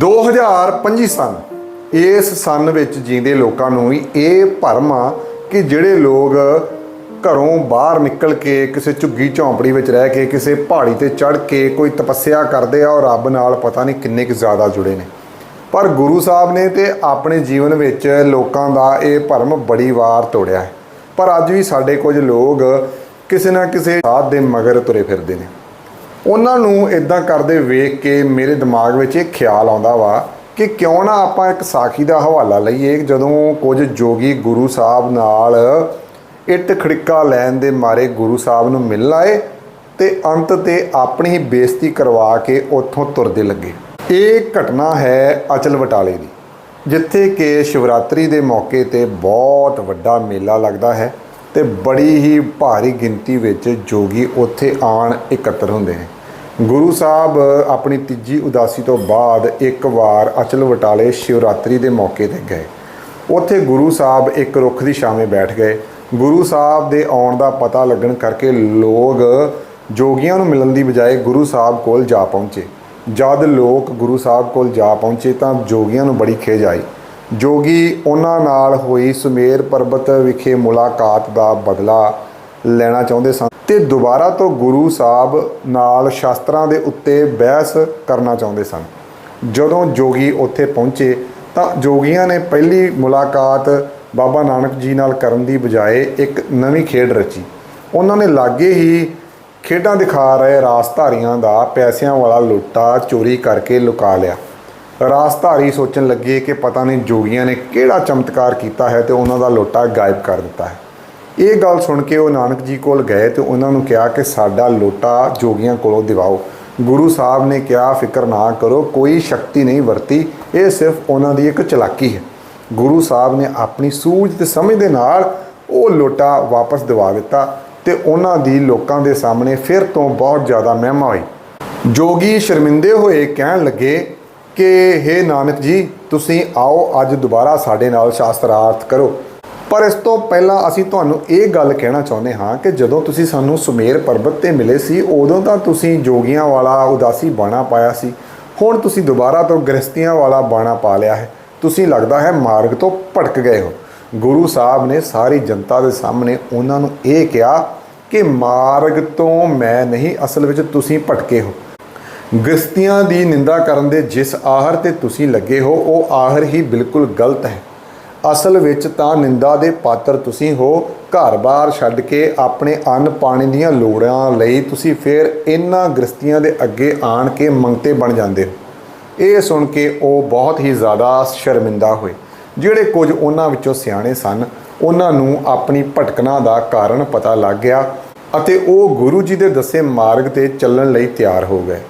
2025 ਸਨ, ਇਸ ਸਨ ਵਿੱਚ ਜੀਂਦੇ ਲੋਕਾਂ ਨੂੰ ਵੀ ਇਹ ਭਰਮ ਆ ਕਿ ਜਿਹੜੇ ਲੋਕ ਘਰੋਂ ਬਾਹਰ ਨਿਕਲ ਕੇ ਕਿਸੇ ਝੁੱਗੀ ਝੌਂਪੜੀ ਵਿੱਚ ਰਹਿ ਕੇ ਕਿਸੇ ਪਹਾੜੀ ਤੇ ਚੜ੍ਹ ਕੇ ਕੋਈ ਤਪੱਸਿਆ ਕਰਦੇ ਆ ਔਰ ਰੱਬ ਨਾਲ ਪਤਾ ਨਹੀਂ ਕਿੰਨੇ ਕੁ ਜ਼ਿਆਦਾ ਜੁੜੇ ਨੇ। ਪਰ ਗੁਰੂ ਸਾਹਿਬ ਨੇ ਤੇ ਆਪਣੇ ਜੀਵਨ ਵਿੱਚ ਲੋਕਾਂ ਦਾ ਇਹ ਭਰਮ ਬੜੀ ਵਾਰ ਤੋੜਿਆ ਹੈ। ਪਰ ਅੱਜ ਵੀ ਸਾਡੇ ਕੁਝ ਲੋਕ ਕਿਸੇ ਨਾ ਕਿਸੇ ਸਾਧ ਦੇ ਮਗਰ ਤੁਰੇ ਫਿਰਦੇ ਨੇ। ਉਹਨਾਂ ਨੂੰ ਇਦਾਂ ਕਰਦੇ ਵੇਖ ਕੇ ਮੇਰੇ ਦਿਮਾਗ ਵਿੱਚ ਇਹ ਖਿਆਲ ਆਉਂਦਾ ਵਾ ਕਿ ਕਿਉਂ ਨਾ ਆਪਾਂ ਇੱਕ ਸਾਖੀ ਦਾ ਹਵਾਲਾ ਲਈਏ ਜਦੋਂ ਕੁਝ ਜੋਗੀ ਗੁਰੂ ਸਾਹਿਬ ਨਾਲ ਇੱਟ ਖੜਿੱਕਾ ਲੈਣ ਦੇ ਮਾਰੇ ਗੁਰੂ ਸਾਹਿਬ ਨੂੰ ਮਿਲਣ ਆਏ ਤੇ ਅੰਤ ਤੇ ਆਪਣੀ ਹੀ ਬੇਇੱਜ਼ਤੀ ਕਰਵਾ ਕੇ ਉੱਥੋਂ ਤੁਰਦੇ ਲੱਗੇ। ਇਹ ਘਟਨਾ ਹੈ ਅਚਲ ਬਟਾਲੇ ਦੀ, ਜਿੱਥੇ ਕਿ ਸ਼ਿਵਰਾਤਰੀ ਦੇ ਮੌਕੇ ਤੇ ਬਹੁਤ ਵੱਡਾ ਮੇਲਾ ਲੱਗਦਾ ਹੈ ਤੇ ਬੜੀ ਹੀ ਭਾਰੀ ਗਿਣਤੀ ਵਿੱਚ ਜੋਗੀ ਉੱਥੇ ਆਣ ਇਕੱਤਰ ਹੁੰਦੇ ਨੇ। ਗੁਰੂ ਸਾਹਿਬ ਆਪਣੀ ਤੀਜੀ ਉਦਾਸੀ ਤੋਂ ਬਾਅਦ ਇੱਕ ਵਾਰ ਅਚਲ ਵਟਾਲੇ ਸ਼ਿਵਰਾਤਰੀ ਦੇ ਮੌਕੇ ਤੇ ਗਏ। ਉੱਥੇ ਗੁਰੂ ਸਾਹਿਬ ਇੱਕ ਰੁੱਖ ਦੀ ਛਾਵੇਂ ਬੈਠ ਗਏ। ਗੁਰੂ ਸਾਹਿਬ ਦੇ ਆਉਣ ਦਾ ਪਤਾ ਲੱਗਣ ਕਰਕੇ ਲੋਕ ਜੋਗੀਆਂ ਨੂੰ ਮਿਲਣ ਦੀ ਬਜਾਏ ਗੁਰੂ ਸਾਹਿਬ ਕੋਲ ਜਾ ਪਹੁੰਚੇ। ਜਦ ਲੋਕ ਗੁਰੂ ਸਾਹਿਬ ਕੋਲ ਜਾ ਪਹੁੰਚੇ ਤਾਂ ਜੋਗੀਆਂ ਨੂੰ ਬੜੀ ਖੇਜ ਆਈ। ਜੋਗੀ ਉਹਨਾਂ ਨਾਲ ਹੋਈ ਸੁਮੇਰ ਪਰਬਤ ਵਿਖੇ ਮੁਲਾਕਾਤ ਦਾ ਬਦਲਾ ਲੈਣਾ ਚਾਹੁੰਦੇ ਸਨ ਤੇ ਦੁਬਾਰਾ ਤੋਂ ਗੁਰੂ ਸਾਹਿਬ ਨਾਲ ਸ਼ਾਸਤਰਾਂ ਦੇ ਉੱਤੇ ਬਹਿਸ ਕਰਨਾ ਚਾਹੁੰਦੇ ਸਨ। ਜਦੋਂ ਜੋਗੀ ਉੱਥੇ ਪਹੁੰਚੇ ਤਾਂ ਜੋਗੀਆਂ ਨੇ ਪਹਿਲੀ ਮੁਲਾਕਾਤ ਬਾਬਾ ਨਾਨਕ ਜੀ ਨਾਲ ਕਰਨ ਦੀ ਬਜਾਏ ਇੱਕ ਨਵੀਂ ਖੇਡ ਰਚੀ। ਉਹਨਾਂ ਨੇ ਲਾਗੇ ਹੀ ਖੇਡਾਂ ਦਿਖਾ ਰਹੇ ਰਾਸਧਾਰੀਆਂ ਦਾ ਪੈਸਿਆਂ ਵਾਲਾ ਲੋਟਾ ਚੋਰੀ ਕਰਕੇ ਲੁਕਾ ਲਿਆ। ਰਾਸਧਾਰੀ ਸੋਚਣ ਲੱਗੇ ਕਿ ਪਤਾ ਨਹੀਂ ਜੋਗੀਆਂ ਨੇ ਕਿਹੜਾ ਚਮਤਕਾਰ ਕੀਤਾ ਹੈ ਤੇ ਉਹਨਾਂ ਦਾ ਲੋਟਾ ਗਾਇਬ ਕਰ ਦਿੱਤਾ ਹੈ। ਇਹ ਗੱਲ ਸੁਣ ਕੇ ਉਹ ਨਾਨਕ ਜੀ ਕੋਲ ਗਏ ਤੇ ਉਹਨਾਂ ਨੂੰ ਕਿਹਾ ਕਿ ਸਾਡਾ ਲੋਟਾ ਜੋਗੀਆਂ ਕੋਲੋਂ ਦਿਵਾਓ। ਗੁਰੂ ਸਾਹਿਬ ਨੇ ਕਿਹਾ, ਫਿਕਰ ਨਾ ਕਰੋ, ਕੋਈ ਸ਼ਕਤੀ ਨਹੀਂ ਵਰਤੀ। ਇਹ ਸਿਰਫ ਉਹਨਾਂ ਦੀ ਇੱਕ ਚਲਾਕੀ ਹੈ। ਗੁਰੂ ਸਾਹਿਬ ਨੇ ਆਪਣੀ ਸੂਝ ਤੇ ਸਮਝ ਦੇ ਨਾਲ ਉਹ ਲੋਟਾ ਵਾਪਸ ਦਿਵਾ ਦਿੱਤਾ ਤੇ ਉਹਨਾਂ ਦੀ ਲੋਕਾਂ ਦੇ ਸਾਹਮਣੇ ਫਿਰ ਤੋਂ ਬਹੁਤ ਜ਼ਿਆਦਾ ਮਹਿਮਾ ਹੋਈ। ਜੋਗੀ ਸ਼ਰਮਿੰਦੇ ਹੋਏ ਕਹਿਣ ਲੱਗੇ ਕਿ हे ਨਾਨਕ ਜੀ, ਤੁਸੀਂ ਆਓ, ਅੱਜ ਦੁਬਾਰਾ ਸਾਡੇ ਨਾਲ ਸ਼ਾਸਤਰਾਰਥ ਕਰੋ। ਪਰ ਇਸ ਤੋਂ ਪਹਿਲਾਂ ਅਸੀਂ ਤੁਹਾਨੂੰ ਇਹ ਗੱਲ ਕਹਿਣਾ ਚਾਹੁੰਦੇ ਹਾਂ ਕਿ ਜਦੋਂ ਤੁਸੀਂ ਸਾਨੂੰ ਸੁਮੇਰ ਪਰਬਤ ਤੇ ਮਿਲੇ ਸੀ, ਉਦੋਂ ਤਾਂ ਤੁਸੀਂ ਜੋਗੀਆਂ ਵਾਲਾ ਉਦਾਸੀ ਬਾਣਾ ਪਾਇਆ ਸੀ। ਹੁਣ ਤੁਸੀਂ ਦੁਬਾਰਾ ਤੋਂ ਗ੍ਰਸਤੀਆਂ ਵਾਲਾ ਬਾਣਾ ਪਾ ਲਿਆ ਹੈ। ਤੁਸੀਂ ਲੱਗਦਾ ਹੈ ਮਾਰਗ ਤੋਂ ਭਟਕ ਗਏ ਹੋ। ਗੁਰੂ ਸਾਹਿਬ ਨੇ ਸਾਰੀ ਜਨਤਾ ਦੇ ਸਾਹਮਣੇ ਉਹਨਾਂ ਨੂੰ ਇਹ ਕਿਹਾ ਕਿ ਮਾਰਗ ਤੋਂ ਮੈਂ ਨਹੀਂ, ਅਸਲ ਵਿੱਚ ਤੁਸੀਂ ਭਟਕੇ ਹੋ। ਗ੍ਰਸਤੀਆਂ ਦੀ ਨਿੰਦਾ ਕਰਨ ਦੇ ਜਿਸ ਆਹਰ ਤੇ ਤੁਸੀਂ ਲੱਗੇ ਹੋ, ਉਹ ਆਹਰ ਹੀ ਬਿਲਕੁਲ ਗਲਤ ਹੈ। ਅਸਲ ਵਿੱਚ ਤਾਂ ਨਿੰਦਾ ਦੇ ਪਾਤਰ ਤੁਸੀਂ ਹੋ ਘਰ-ਬਾਰ ਛੱਡ ਕੇ ਆਪਣੇ ਅੰਨ ਪਾਣੀ ਦੀਆਂ ਲੋੜਾਂ ਲਈ ਤੁਸੀਂ ਫਿਰ ਇਹਨਾਂ ਗ੍ਰਸਤੀਆਂ ਦੇ ਅੱਗੇ ਆਣ ਕੇ ਮੰਗਤੇ ਬਣ ਜਾਂਦੇ ਹੋ। ਇਹ ਸੁਣ ਕੇ ਉਹ ਬਹੁਤ ਹੀ ਜ਼ਿਆਦਾ ਸ਼ਰਮਿੰਦਾ ਹੋਏ, ਜਿਹੜੇ ਕੁਝ ਉਹਨਾਂ ਵਿੱਚੋਂ ਸਿਆਣੇ ਸਨ ਉਹਨਾਂ ਨੂੰ ਆਪਣੀ ਭਟਕਣਾ ਦਾ ਕਾਰਨ ਪਤਾ ਲੱਗ ਗਿਆ ਅਤੇ ਉਹ ਗੁਰੂ ਜੀ ਦੇ ਦੱਸੇ ਮਾਰਗ ਤੇ ਚੱਲਣ ਲਈ ਤਿਆਰ ਹੋ ਗਏ।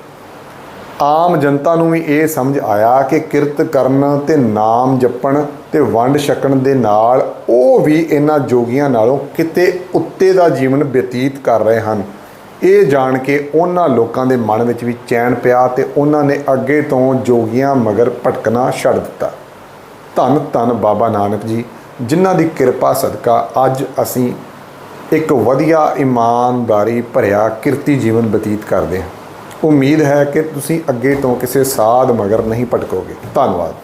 ਆਮ ਜਨਤਾ ਨੂੰ ਵੀ ਇਹ ਸਮਝ ਆਇਆ ਕਿ ਕਿਰਤ ਕਰਨ ਤੇ ਨਾਮ ਜਪਣ ਤੇ ਵੰਡ ਛਕਣ ਦੇ ਨਾਲ ਉਹ ਵੀ ਇਹਨਾਂ ਜੋਗੀਆਂ ਨਾਲੋਂ ਕਿਤੇ ਉੱਤੇ ਦਾ ਜੀਵਨ ਬਤੀਤ ਕਰ ਰਹੇ ਹਨ। ਇਹ ਜਾਣ ਕੇ ਉਹਨਾਂ ਲੋਕਾਂ ਦੇ ਮਨ ਵਿੱਚ ਵੀ ਚੈਨ ਪਿਆ ਤੇ ਉਹਨਾਂ ਨੇ ਅੱਗੇ ਤੋਂ ਜੋਗੀਆਂ ਮਗਰ ਭਟਕਣਾ ਛੱਡ ਦਿੱਤਾ। ਧੰਨ ਧੰਨ ਬਾਬਾ ਨਾਨਕ ਜੀ, ਜਿਨ੍ਹਾਂ ਦੀ ਕਿਰਪਾ ਸਦਕਾ ਅੱਜ ਅਸੀਂ ਇੱਕ ਵਧੀਆ ਇਮਾਨਦਾਰੀ ਭਰਿਆ ਕਿਰਤੀ ਜੀਵਨ ਬਤੀਤ ਕਰਦੇ ਹਾਂ। ਉਮੀਦ ਹੈ ਕਿ ਤੁਸੀਂ ਅੱਗੇ ਤੋਂ ਕਿਸੇ ਸਾਧ ਮਗਰ ਨਹੀਂ ਭਟਕੋਗੇ। ਧੰਨਵਾਦ।